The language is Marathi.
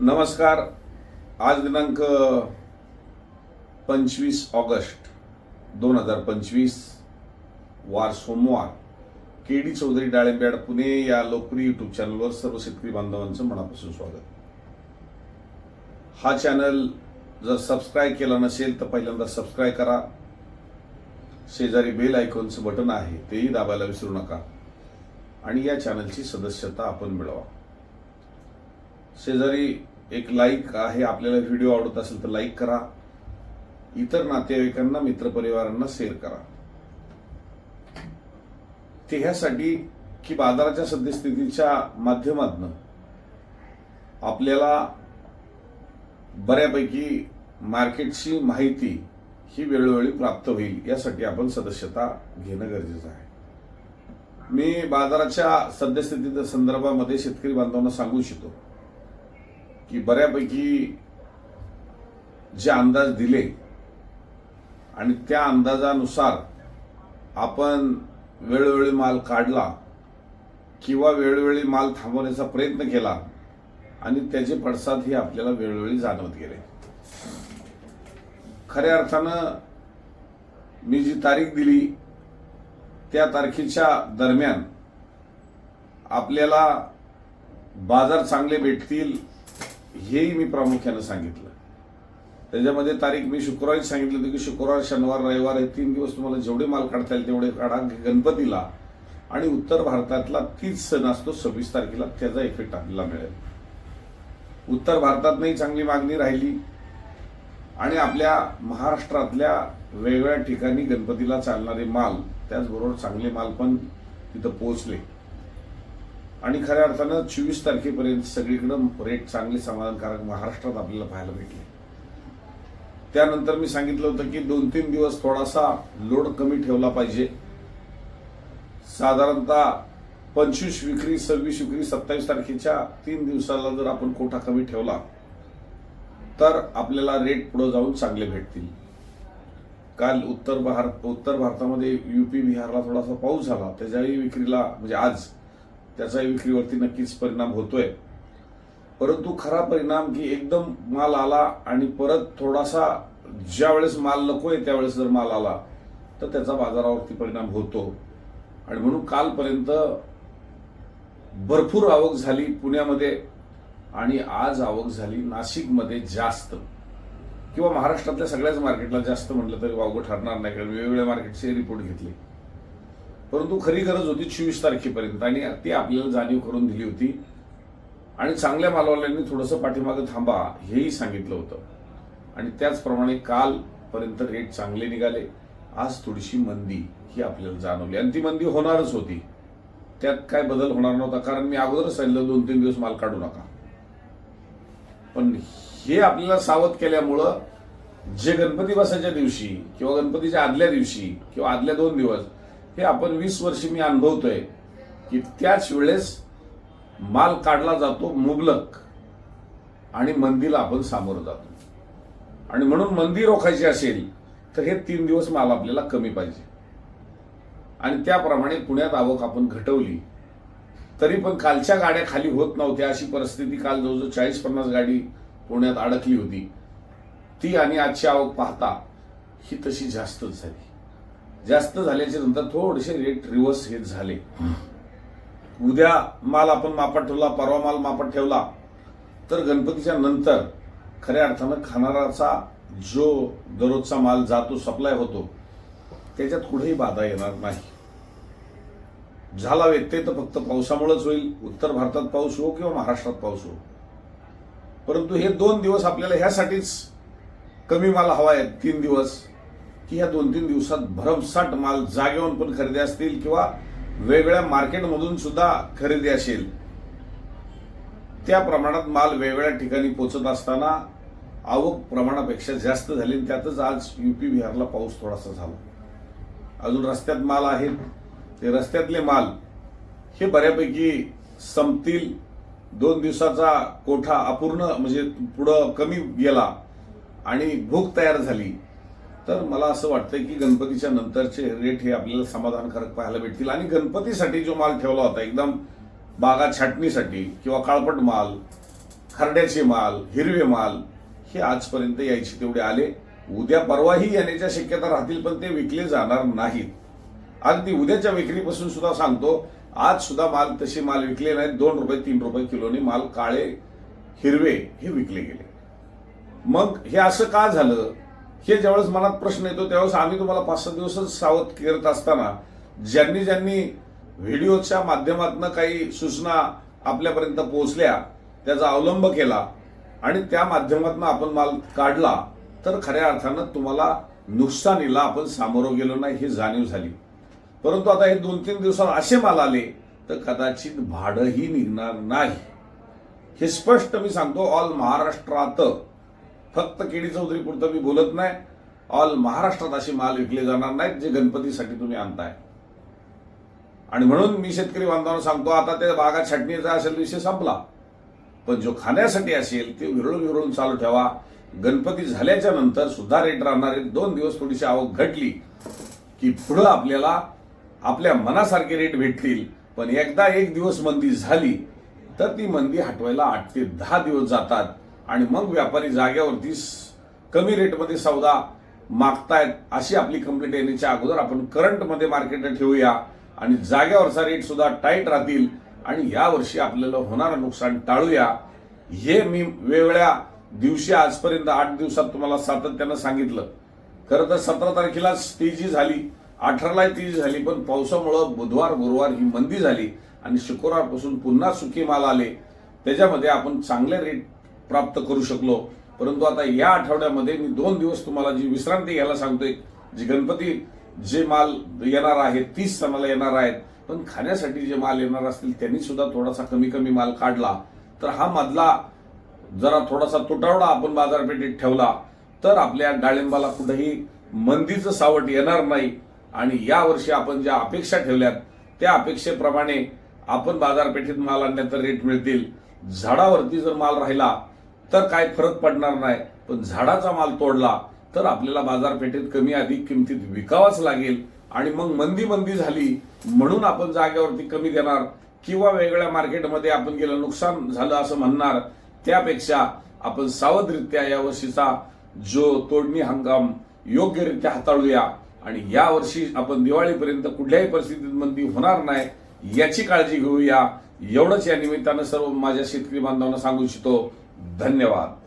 नमस्कार. आज दिनांक पंचवीस ऑगस्ट दोन हजार पंचवीस. वार सोमवार. के डी चौधरी डाळिंबेड पुणे या लोकप्रिय यूट्यूब चॅनलवर सर्व शेतकरी बांधवांचं मनापासून स्वागत. हा चॅनल जर सबस्क्राईब केला नसेल तर पहिल्यांदा सबस्क्राईब करा. शेजारी बेल आयकॉनचं बटन आहे तेही दाबायला विसरू नका. आणि या चॅनलची सदस्यता आपण मिळवा. शेजारी एक लाईक आहे आपल्याला व्हिडिओ आवडत असेल तर लाईक करा. इतर नातेवाईकांना मित्रपरिवारांना शेअर करा. ते ह्यासाठी की बाजाराच्या सद्यस्थितीच्या माध्यमातून आपल्याला बऱ्यापैकी मार्केटची माहिती ही वेळोवेळी प्राप्त होईल यासाठी आपण सदस्यता घेणं गरजेचं आहे. मी बाजाराच्या सद्यस्थितीच्या संदर्भामध्ये शेतकरी बांधवांना सांगू इच्छितो. की बऱ्यापैकी जे अंदाज दिले आणि त्या अंदाजानुसार आपण वेळोवेळी माल काढला किंवा वेळोवेळी माल थांबवण्याचा प्रयत्न केला आणि त्याचे पडसाद हे आपल्याला वेळोवेळी जाणवत गेले. खऱ्या अर्थानं मी जी तारीख दिली त्या तारखेच्या दरम्यान आपल्याला बाजार चांगले भेटतील हेही मी प्रामुख्यानं सांगितलं. त्याच्यामध्ये तारीख मी शुक्रवारी सांगितलं होतं की शुक्रवार शनिवार रविवार हे तीन दिवस तुम्हाला जेवढे माल काढता येईल तेवढे काढा गणपतीला. आणि उत्तर भारतातला तीच सण असतो सव्वीस तारखेला त्याचा इफेक्ट आपल्याला मिळेल. उत्तर भारतातनंही चांगली मागणी राहिली. आणि आपल्या महाराष्ट्रातल्या वेगवेगळ्या ठिकाणी गणपतीला चालणारे माल त्याचबरोबर चांगले माल पण तिथं पोहोचले. आणि खऱ्या अर्थानं चोवीस तारखेपर्यंत सगळीकडं रेट चांगले समाधानकारक महाराष्ट्रात आपल्याला पाहायला भेटले. त्यानंतर मी सांगितलं होतं की दोन तीन दिवस थोडासा लोड कमी ठेवला पाहिजे. साधारणतः पंचवीस विक्री सव्वीस विक्री सत्तावीस तारखेच्या तीन दिवसाला जर आपण कोठा कमी ठेवला तर आपल्याला रेट पुढे जाऊन चांगले भेटतील. काल उत्तर भारत उत्तर भारतामध्ये युपी बिहारला थोडासा पाऊस झाला. त्याच्याही विक्रीला म्हणजे आज त्याचा विक्रीवरती नक्कीच परिणाम होतोय. परंतु खरा परिणाम की एकदम माल आला आणि परत थोडासा ज्या वेळेस माल नकोय त्यावेळेस जर माल आला तर त्याचा बाजारावरती परिणाम होतो. आणि म्हणून कालपर्यंत भरपूर आवक झाली पुण्यामध्ये आणि आज आवक झाली नाशिकमध्ये जास्त. किंवा महाराष्ट्रातल्या सगळ्याच मार्केटला जास्त म्हटलं तरी वावगं ठरणार नाही कारण वेगवेगळ्या मार्केटचे रिपोर्ट घेतले. परंतु खरी गरज होती चोवीस तारखेपर्यंत आणि ती आपल्याला जाणीव करून दिली होती. आणि चांगल्या मालवाल्यांनी थोडंसं पाठीमागं थांबा हेही सांगितलं होतं. आणि त्याचप्रमाणे कालपर्यंत रेट चांगले निघाले. आज थोडीशी मंदी ही आपल्याला जाणवली. आणि ती मंदी होणारच होती. त्यात काय बदल होणार नव्हता. कारण मी अगोदरच सांगितलं दोन तीन दिवस माल काढू नका. पण हे आपल्याला सावध केल्यामुळं जे गणपती बसायच्या दिवशी किंवा गणपतीच्या आदल्या दिवशी किंवा आदल्या दोन दिवस हे आपण वीस वर्षी मी अनुभवतोय की त्याच वेळेस माल काढला जातो मुबलक आणि मंदीला आपण सामोरं जातो. आणि म्हणून मंदी रोखायची असेल तर हे तीन दिवस माल आपल्याला कमी पाहिजे. आणि त्याप्रमाणे पुण्यात आवक आपण घटवली. तरी पण कालच्या गाड्या खाली होत नव्हत्या अशी परिस्थिती काल जवळजवळ चाळीस पन्नास गाडी पुण्यात अडकली होती. ती आणि आजची आवक पाहता ही तशी जास्तच झाली. जास्त झाल्याच्यानंतर थोडेसे रेट रिव्हर्स हे झाले. उद्या माल आपण मापात ठेवला परवा माल मापात ठेवला तर गणपतीच्या नंतर खऱ्या अर्थानं खाणाराचा जो दररोजचा माल जातो सप्लाय होतो त्याच्यात कुठेही बाधा येणार नाही. झाला व्यत्यय तर फक्त पावसामुळेच होईल. उत्तर भारतात पाऊस हो किंवा महाराष्ट्रात पाऊस हो. परंतु हे दोन दिवस आपल्याला ह्यासाठीच कमी माल हवा आहे तीन दिवस. की ह्या दोन तीन दिवसात भरमसाठ माल जागेवरून पण खरेदी असतील किंवा वेगवेगळ्या मार्केटमधून सुद्धा खरेदी असेल त्या प्रमाणात माल वेगवेगळ्या ठिकाणी पोचत असताना आवक प्रमाणापेक्षा जास्त झाली आणि त्यातच आज युपी बिहारला पाऊस थोडासा झाला. अजून रस्त्यात माल आहेत. ते रस्त्यातले माल हे बऱ्यापैकी संपतील. दोन दिवसाचा कोठा अपूर्ण म्हणजे पुढं कमी गेला आणि भूक तयार झाली. तर मला असं वाटतं की गणपतीच्या नंतरचे रेट हे आपल्याला समाधानकारक पाहायला भेटतील. आणि गणपतीसाठी जो माल ठेवला होता एकदम बागा छाटणीसाठी किंवा काळपट माल खरड्याचे माल हिरवे माल हे आजपर्यंत यायचे तेवढे आले. उद्या परवाही येण्याच्या शक्यता राहतील पण ते विकले जाणार नाहीत. अगदी उद्याच्या विक्रीपासून सुद्धा सांगतो आज सुद्धा माल तसे माल विकले नाहीत. दोन रुपये तीन रुपये किलोने माल काळे हिरवे हे विकले गेले. मग हे असं का झालं? हे ज्यावेळेस मनात प्रश्न येतो त्यावेळेस आम्ही तुम्हाला पाच सात दिवसच सावध करत असताना ज्यांनी ज्यांनी व्हिडिओच्या माध्यमातून काही सूचना आपल्यापर्यंत पोहोचल्या त्याचा अवलंब केला आणि त्या माध्यमातून आपण माल काढला तर खऱ्या अर्थानं तुम्हाला नुकसानीला आपण सामोरं गेलो नाही ही जाणीव झाली. परंतु आता हे दोन तीन दिवसात असे माल आले तर कदाचित भाडंही निघणार नाही. हे स्पष्ट मी सांगतो ऑल महाराष्ट्रात फक्त केडी चौधरी पुरतं मी बोलत नाही. ऑल महाराष्ट्रात असे माल विकले जाणार नाहीत जे गणपतीसाठी तुम्ही आणताय. आणि म्हणून मी शेतकरी बांधवांना सांगतो आता त्या बागा छाटणीचा असेल विषय संपला. पण जो खाण्यासाठी असेल ते विरळून विरळून चालू ठेवा. गणपती झाल्याच्यानंतर सुद्धा रेट राहणार आहेत. दोन दिवस थोडीशी आवक घटली की पुढं आपल्याला आपल्या मनासारखे रेट भेटतील. पण एकदा एक दिवस मंदी झाली तर ती मंदी हटवायला आठ ते दहा दिवस जातात. आणि मग व्यापारी जाग्यावरती स- कमी रेटमध्ये सौदा मागतायत अशी आपली कंप्लेंट येण्याच्या अगोदर आपण करंटमध्ये मार्केटला ठेवूया. आणि जाग्यावरचा रेट सुद्धा टाईट राहतील आणि यावर्षी आपल्याला होणारं नुकसान टाळूया. हे मी वेगवेगळ्या दिवशी आजपर्यंत आठ दिवसात तुम्हाला सातत्यानं सांगितलं. खरं तर सतरा तारखेलाच तेजी झाली अठराला तेजी झाली पण पावसामुळं बुधवार गुरुवार ही मंदी झाली आणि शुक्रवारपासून पुन्हा सुखी माल आले. त्याच्यामध्ये आपण चांगले रेट प्राप्त करू शकलो. परंतु आता या आठवड्यामध्ये मी दोन दिवस तुम्हाला जी विश्रांती घ्यायला सांगतोय जी गणपती जे माल येणार आहे तीस सणाला येणार आहेत पण खाण्यासाठी जे माल येणार असतील त्यांनी सुद्धा थोडासा कमी कमी माल काढला. तर हा मधला जरा थोडासा तुटवडा आपण बाजारपेठेत ठेवला तर आपल्या डाळिंबाला कुठंही मंदीचं सावट येणार नाही. आणि यावर्षी आपण ज्या अपेक्षा ठेवल्यात त्या अपेक्षेप्रमाणे आपण बाजारपेठेत माल आणल्या तर रेट मिळतील. झाडावरती जर माल राहिला तर काय फरक पडणार नाही. पण झाडाचा माल तोडला तर आपल्याला बाजारपेठेत कमी अधिक किमतीत विकावाच लागेल. आणि मग मंदी मंदी झाली म्हणून आपण जागेवरती कमी देणार किंवा वेगळ्या मार्केटमध्ये आपण गेलं नुकसान झालं असं म्हणणार त्यापेक्षा आपण सावधरित्या या वर्षीचा जो तोडणी हंगाम योग्यरित्या हाताळूया. आणि या वर्षी आपण दिवाळीपर्यंत कुठल्याही परिस्थितीत मंदी होणार नाही याची काळजी घेऊया. एवढंच या निमित्तानं सर्व माझ्या शेतकरी बांधवांना सांगू इच्छितो. धन्यवाद.